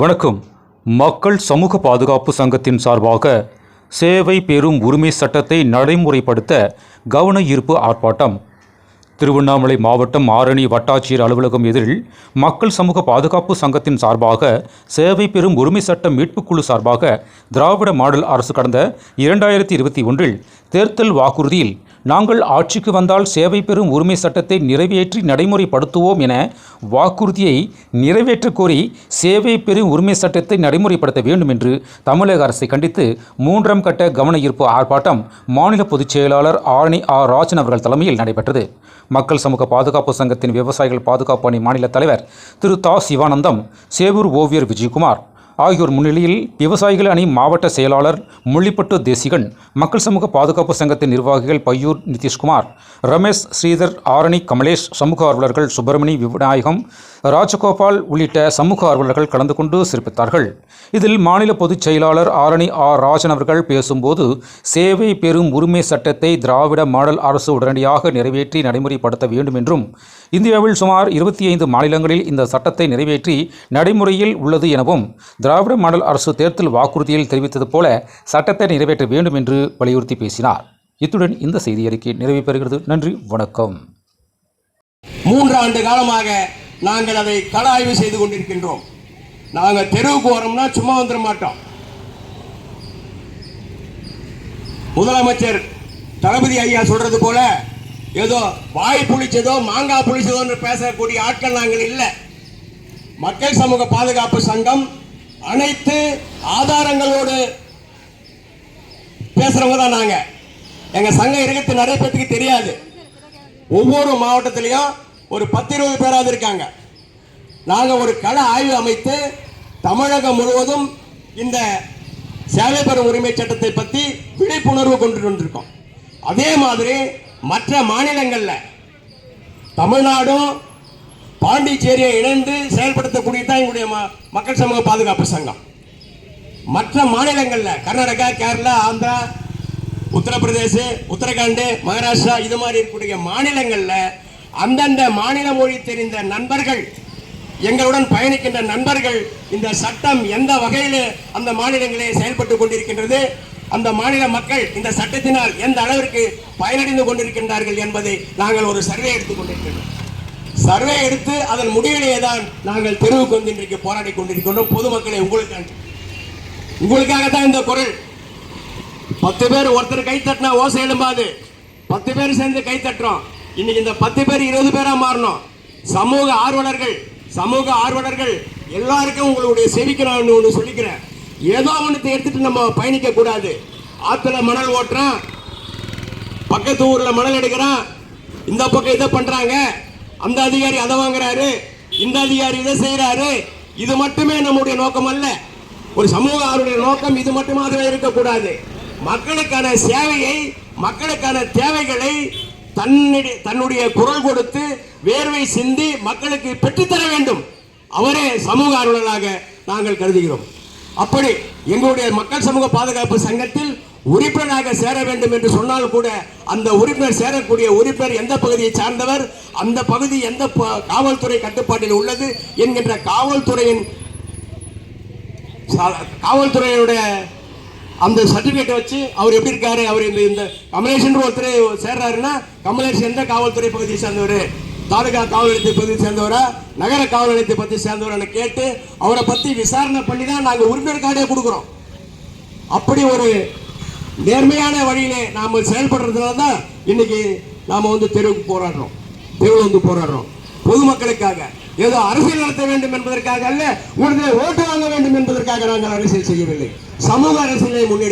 வணக்கம். மக்கள் சமூக பாதுகாப்பு சங்கத்தின் சார்பாக சேவை பெறும் உரிமை சட்டத்தை நடைமுறைப்படுத்த கவன ஈர்ப்பு ஆர்ப்பாட்டம். திருவண்ணாமலை மாவட்டம் ஆரணி வட்டாட்சியர் அலுவலகம் எதிரில் மக்கள் சமூக பாதுகாப்பு சங்கத்தின் சார்பாக சேவை பெறும் உரிமை சட்ட மீட்புக்குழு சார்பாக திராவிட மாடல் அரசு கடந்த இரண்டாயிரத்தி இருபத்தி ஒன்றில் தேர்தல் வாக்குறுதியில் நாங்கள் ஆட்சிக்கு வந்தால் சேவை பெறும் உரிமை சட்டத்தை நிறைவேற்றி நடைமுறைப்படுத்துவோம் என வாக்குறுதியை நிறைவேற்றக் கோரி சேவை பெறும் உரிமை சட்டத்தை நடைமுறைப்படுத்த வேண்டும் என்று தமிழக அரசை கண்டித்து மூன்றாம் கட்ட கவன ஈர்ப்பு ஆர்ப்பாட்டம் மாநில பொதுச் செயலாளர் ஆரணி ஆர் ராஜன் அவர்கள் தலைமையில் நடைபெற்றது. மக்கள் சமூக பாதுகாப்பு சங்கத்தின் விவசாயிகள் பாதுகாப்பு அணி மாநில தலைவர் திரு தா. சிவானந்தம் சேவூர் ஓவியர் விஜயகுமார் ஆகியோர் முன்னிலையில் விவசாயிகள் அணி மாவட்ட செயலாளர் முள்ளிப்பட்டு தேசிகன் மக்கள் சமூக பாதுகாப்பு சங்கத்தின் நிர்வாகிகள் பையூர் நிதிஷ்குமார் ரமேஷ் ஸ்ரீதர் ஆரணி கமலேஷ் சமூக ஆர்வலர்கள் சுப்பிரமணி விநாயகம் ராஜகோபால் உள்ளிட்ட சமூக ஆர்வலர்கள் கலந்து கொண்டு சிறப்பித்தார்கள் இதில் மாநில பொதுச் செயலாளர் ஆரணி ஆர் ராஜன் அவர்கள் பேசும்போது சேவை பெறும் உரிமை சட்டத்தை திராவிட மாடல் அரசு உடனடியாக நிறைவேற்றி நடைமுறைப்படுத்த வேண்டும் என்றும் இந்தியாவில் சுமார் இருபத்தி ஐந்து மாநிலங்களில் இந்த சட்டத்தை நிறைவேற்றி நடைமுறையில் உள்ளது எனவும் திராவிட மாடல் அரசு தேர்தல் வாக்குறுதியில் தெரிவித்தது போல சட்டத்தை நிறைவேற்ற வேண்டும் என்று வலியுறுத்தி பேசினார். இத்துடன் இந்த செய்தி அறிக்கை நிறைவு பெறுகிறது. நன்றி வணக்கம். மூன்று ஆண்டு காலமாக நாங்கள் அதை கள ஆய்வு செய்து கொண்டிருக்கின்றோம். நாங்கள் தெருவுக்கு வரோம்னா சும்மா வந்துட மாட்டோம். முதலமைச்சர் தளபதி ஐயா சொல்றது போல ஏதோ வாய் புளிச்சதோ மாங்காய் புளிச்சதோன்னு பேசக்கூடிய ஆட்கள் நாங்கள் இல்லை. மக்கள் சமூக பாதுகாப்பு சங்கம் அனைத்து ஆதாரங்களோடு பேசுறவங்க தான் நாங்க. எங்க சங்கம் இருக்கிறது நிறைய பேத்துக்கு தெரியாது. ஒவ்வொரு மாவட்டத்திலையும் ஒரு பத்து இருபது பேராவது இருக்காங்க. நாங்கள் ஒரு கள ஆய்வு அமைத்து தமிழகம் முழுவதும் இந்த சேவை பெறும் உரிமை சட்டத்தை பற்றி விழிப்புணர்வு கொண்டு வந்திருக்கோம். அதே மாதிரி மற்ற மாநிலங்களில் தமிழ்நாடும் பாண்டிச்சேரியை இணைந்து செயல்படுத்தக்கூடிய தான் எங்களுடைய ம- மக்கள் சமூக பாதுகாப்பு சங்கம். மற்ற மாநிலங்களில் கர்நாடகா கேரளா ஆந்திரா உத்தரப்பிரதேச உத்தரகாண்ட் மகாராஷ்டிரா இது மாதிரி இருக்கக்கூடிய மாநிலங்களில் அந்தந்த மாநில மொழி தெரிந்த நண்பர்கள் எங்களுடன் பயணிக்கின்ற நண்பர்கள் இந்த சட்டம் எந்த வகையில் அந்த மாநிலங்களே செயல்பட்டு கொண்டிருக்கின்றது அந்த மாநில மக்கள் இந்த சட்டத்தினால் எந்த அளவிற்கு பயனடைந்து கொண்டிருக்கின்றார்கள் என்பதை நாங்கள் ஒரு சர்வே எடுத்துக் கொண்டிருக்கின்றோம் சர்வே எடுத்து அதன் முடிவிலேயே தான் நாங்கள் தெருவுக்கு வந்து இன்றைக்கு போராடி கொண்டிருக்கின்றோம். பொதுமக்களை உங்களுக்காக. உங்களுக்காக தான் இந்த குரல். பத்து பேர் ஒருத்தர் கை தட்டினா ஓசை எழும்பாது. பத்து பேர் சேர்ந்து கை தட்டுறோம். இன்னைக்கு இந்த பத்து பேர் இருபது பேரா மாறணும். சமூக ஆர்வலர்கள் சமூக ஆர்வலர்கள் எல்லாருக்கும் உங்களுடைய செவிக்கு ஒன்று சொல்லிக்கிறேன். ஏதோ ஒன்றத்தை எடுத்துட்டு நம்ம பயணிக்க கூடாது. ஆத்துல மணல் ஓட்டுறான். பக்கத்து ஊர்ல மணல் எடுக்கிறான். இந்த பக்கம் இதை பண்றாங்க. அந்த அதிகாரி அதை வாங்குறாரு. இந்த அதிகாரி இதை செய்யறாரு இது மட்டுமே நம்முடைய நோக்கம் அல்ல. ஒரு சமூக ஆர்வலுடைய நோக்கம் இது மட்டுமாகவே இருக்கக்கூடாது. மக்களுக்கான சேவையை மக்களுக்கான தேவைகளை தன்னுடைய தன்னுடைய குரல் கொடுத்து வேர்வை சிந்தி மக்களுக்கு பெற்றுத்தர வேண்டும். அவரே சமூக ஆர்வலராக நாங்கள் கருதுகிறோம். அப்படி எங்களுடைய மக்கள் சமூக பாதுகாப்பு சங்கத்தில் உறுப்பினராக சேர வேண்டும் என்று சொன்னால் கூட அந்த உறுப்பினர் சேரக்கூடிய உறுப்பினர் எந்த பகுதியை சார்ந்தவர் அந்த பகுதி எந்த காவல்துறை கட்டுப்பாட்டில் உள்ளது என்கின்ற காவல்துறையின் சா- காவல்துறையுடைய அந்த சர்டிபிகேட்டை வச்சு அவர் எப்படி இருக்காரு அவர் இந்த இந்த கமலேஷன் ஒருத்தர் சேர்றாருன்னா கமலேஷ் எந்த காவல்துறை பகுதியை சேர்ந்தவர்? தாலுகா காவல் நிலையத்தை பற்றி சேர்ந்தவரா? நகர காவல் நிலையத்தை பற்றி சேர்ந்தவரான்னு கேட்டு அவரை பற்றி விசாரணை பண்ணி தான் நாங்கள் உறுப்பினர் கார்டே கொடுக்குறோம். அப்படி ஒரு நேர்மையான வழியிலே நாம செயல்படுறதுனால தான் இன்னைக்கு நாம வந்து தெருவுக்கு போராடுறோம். தெருவில் வந்து போராடுறோம். பொதுமக்களுக்காக ஏதோ அரசியல் நடத்த வேண்டும் என்பதற்காக அல்ல உடனே ஓட்டு வாங்க வேண்டும் என்பதற்காக நாங்கள் அரசியல் செய்யவில்லை. சமூக அரசியலை முன்னெடு